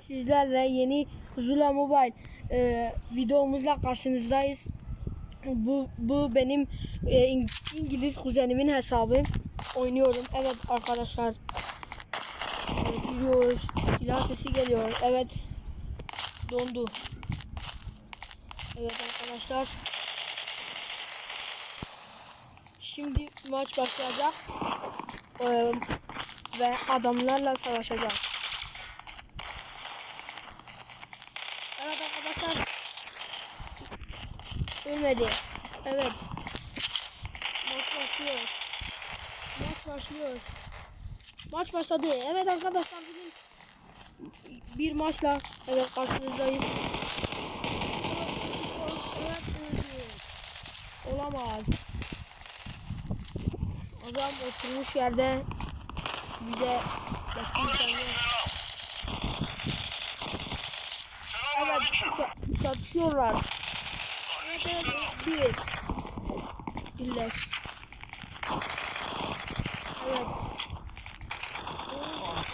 Sizlerle yeni Zula Mobile e, videomuzla karşınızdayız. Bu, bu benim e, İng- İngiliz kuzenimin hesabı. Oynuyorum. Evet arkadaşlar. Evet, giriyoruz. Silah sesi geliyor. Evet. Dondu. Evet arkadaşlar. Şimdi maç başlayacak. E, ve adamlarla savaşacağız. Evet arkadaşlar. Ölmedi. Evet. Maç başlıyor. Maç başlıyor. Maç başladı. Evet arkadaşlar bugün bir maçla evet karşınızdayız. Olamaz. Adam oturmuş yerde bize başka bir şey yok. Evet, ça- çatışıyorlar. Evet, evet, bir. Birleş. Evet.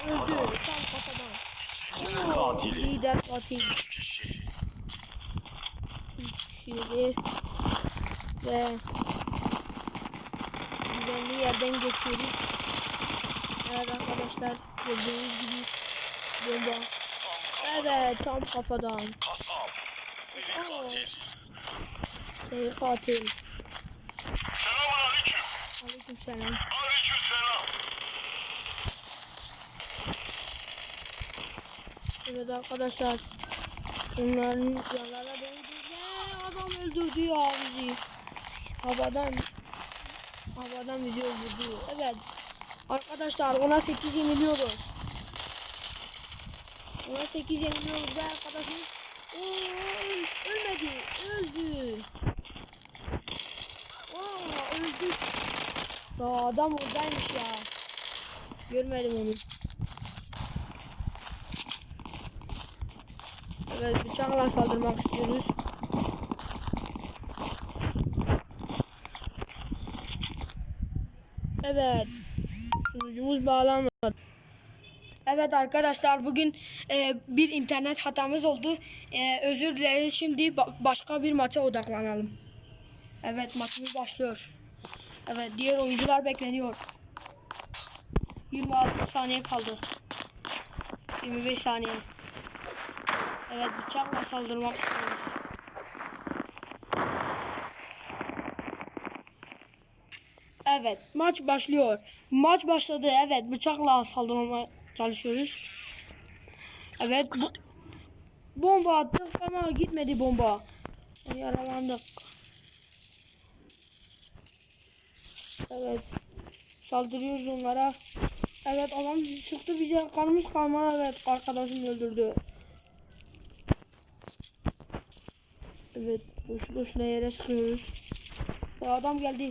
Öldü, tam kafadan. Katili. Lider katil. Üç kişi. Şimdi ve güvenli yerden geçiyoruz. Evet arkadaşlar gördüğünüz gibi bomba. Evet tam kafadan. Kasap. Seri katil. Seyir katil. Selamun aleyküm. Aleyküm selam. Aleyküm selam. Evet arkadaşlar. Onların yanlarına değdi. Adam öldürdü ya bizi. Havadan havadan bizi öldürdü. Evet. Arkadaşlar ona 8 yeniliyoruz. Ona 8 yeniliyoruz ve arkadaşımız öl- ölmedi. Öldü. Aa, öldü. Ya adam oradaymış ya. Görmedim onu. Evet bıçakla saldırmak istiyoruz. Evet. Sunucumuz bağlanmadı. Evet arkadaşlar bugün e, bir internet hatamız oldu. E, özür dileriz. Şimdi ba- başka bir maça odaklanalım. Evet maçımız başlıyor. Evet diğer oyuncular bekleniyor. 26 saniye kaldı. 25 saniye. Evet bıçakla saldırmak istiyoruz. Evet maç başlıyor. Maç başladı. Evet bıçakla saldırmaya çalışıyoruz. Evet bu bomba attık ama gitmedi bomba. Yaralandık. Evet saldırıyoruz onlara. Evet adam çıktı bize kalmış kalmadı. Evet arkadaşım öldürdü. Evet boşu boşuna yere sıkıyoruz. Ya adam geldi.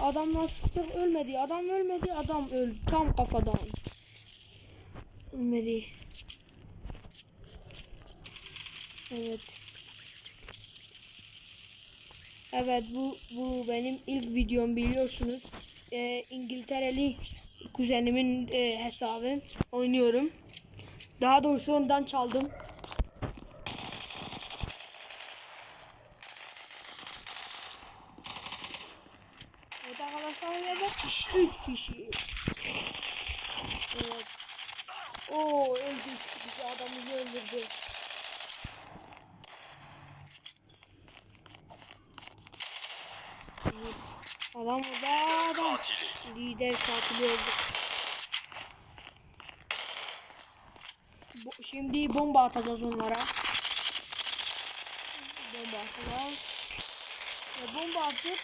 Adamla sıktık ölmedi. Adam ölmedi. Adam öldü. Tam kafadan. Ölmedi. Evet. Evet bu bu benim ilk videom biliyorsunuz. Ee, İngiltereli kuzenimin e, hesabı oynuyorum. Daha doğrusu ondan çaldım. Evet arkadaşlar yerde 3 kişi. Evet. Oo öldük. Bizi adamımızı öldürdü. Evet. Adam adam. Katili. Lider katili öldü. Bu, şimdi bomba atacağız onlara. Bomba atacağız. Ve bomba atıp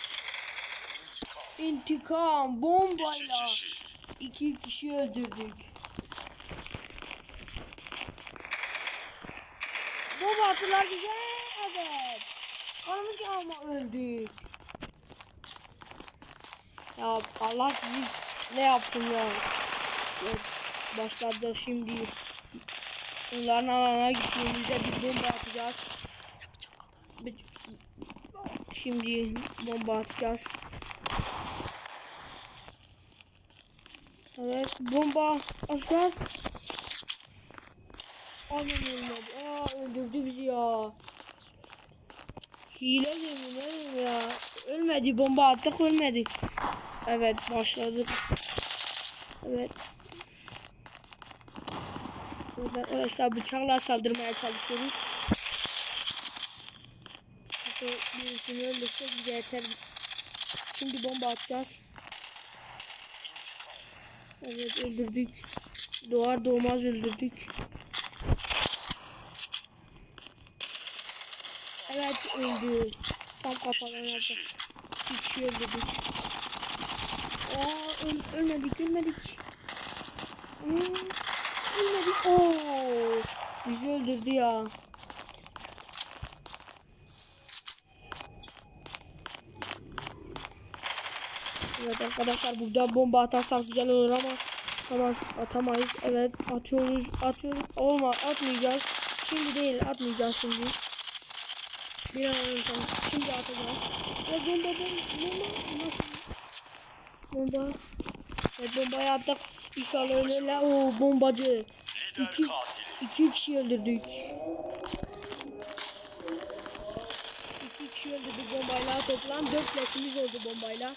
intikam bombayla iki kişi öldürdük. Bomba attılar bize. Evet. Kanımız ama öldük. Ya Allah sizi ne yapsın ya. Evet, başladı şimdi. Onların alana gittiğimizde bir bomba atacağız. Şimdi bomba atacağız. Evet bomba atacağız. Anam ölmedi. Aa öldürdü bizi ya. Hile mi ne ya? Ölmedi bomba attık ölmedi. Evet başladık. Evet. Burada arkadaşlar bıçakla saldırmaya çalışıyoruz. Çünkü birisini öldürsek bize yeter. Şimdi bomba atacağız. Evet öldürdük. Doğar doğmaz öldürdük. Evet öldü. Tam kafadan yaptı. kişi öldürdük. Aa öl ölmedik ölmedik. Hmm, ölmedik. Oo, bizi öldürdü ya. Evet arkadaşlar burada bomba atarsak güzel olur ama tamam atamayız. Evet atıyoruz atıyoruz. Olma atmayacağız. Şimdi değil atmayacağız şimdi. Bir an önce şimdi atacağız. Ve bomba bomba nasıl? Bomba. Evet bombayı attık. İnşallah ölürler. Oo bombacı. İki, iki kişi öldürdük. İki kişi öldürdük bombayla. Toplam dört leşimiz oldu bombayla.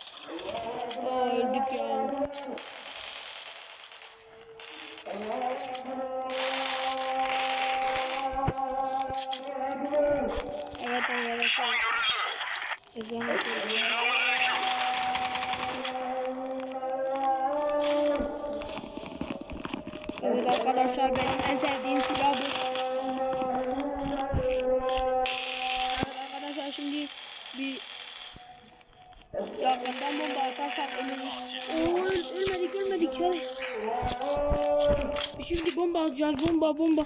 Evet arkadaşlar benim en sevdiğim silah bu. Arkadaşlar şimdi bir yakından bomba atarsak ölürüz. Oo öl- ölmedik ölmedik hadi. Şimdi bomba atacağız bomba bomba.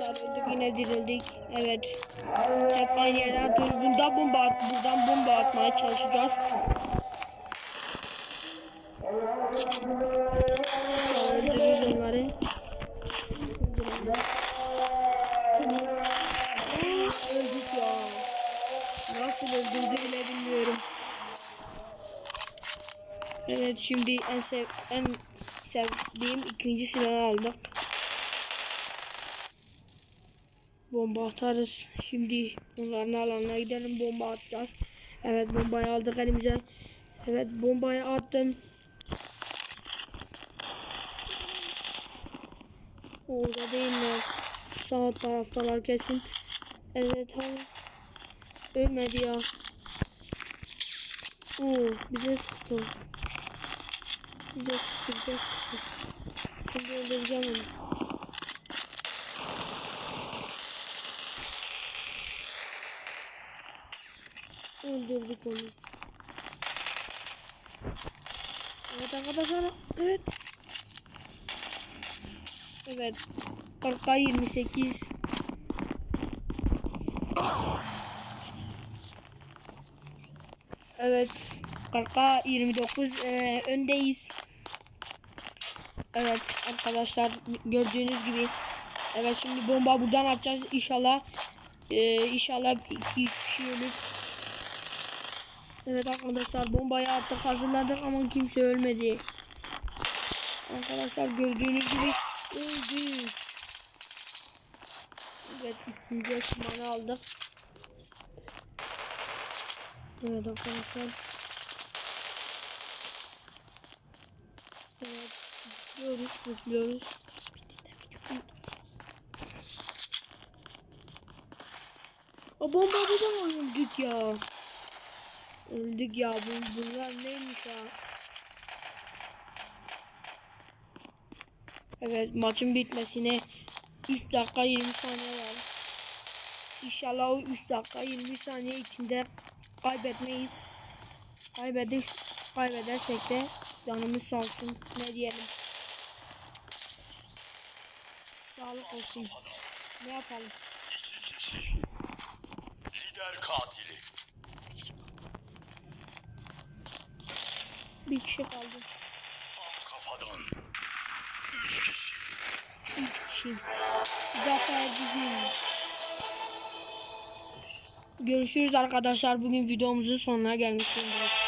Öldük yine dirildik. Evet. Hep aynı yerden atıyoruz. Buradan bomba at, buradan bomba atmaya çalışacağız. Öldürürüz onları. Öldük ya. Nasıl öldürdü bile bilmiyorum. Evet şimdi en sev en sevdiğim ikinci silahı aldık. Bomba atarız. Şimdi onların alanına gidelim bomba atacağız. Evet bombayı aldık elimize. Evet bombayı attım. Orada değiller. Sağ taraftalar kesin. Evet hayır. Ölmedi ya. Oo bize sıktı. Bize sıktı bize sıktı. Şimdi öldüreceğim onu. Öldürdük onu. Evet arkadaşlar. Evet. Evet. 40'a 28. Evet. 40'a 29 ee, öndeyiz. Evet arkadaşlar gördüğünüz gibi. Evet şimdi bomba buradan atacağız inşallah. Ee, inşallah 2-3 kişi ölür. Evet arkadaşlar bombayı attık hazırladık ama kimse ölmedi. Arkadaşlar gördüğünüz gibi öldü. Evet ikinci ekmanı aldık. Evet arkadaşlar. Evet zıplıyoruz zıplıyoruz. O bomba buradan öldük ya. Öldük ya bu bunlar neymiş ya? Evet maçın bitmesine 3 dakika 20 saniye var. İnşallah o 3 dakika 20 saniye içinde kaybetmeyiz. Kaybeder, kaybedersek de canımız sağ. Ne diyelim. Sağlık olsun. Ne yapalım? Lider katili. Bir kişi kaldı. Kafadan. Üç kişi. Zafer Görüşürüz arkadaşlar. Bugün videomuzun sonuna gelmiş bulunduk.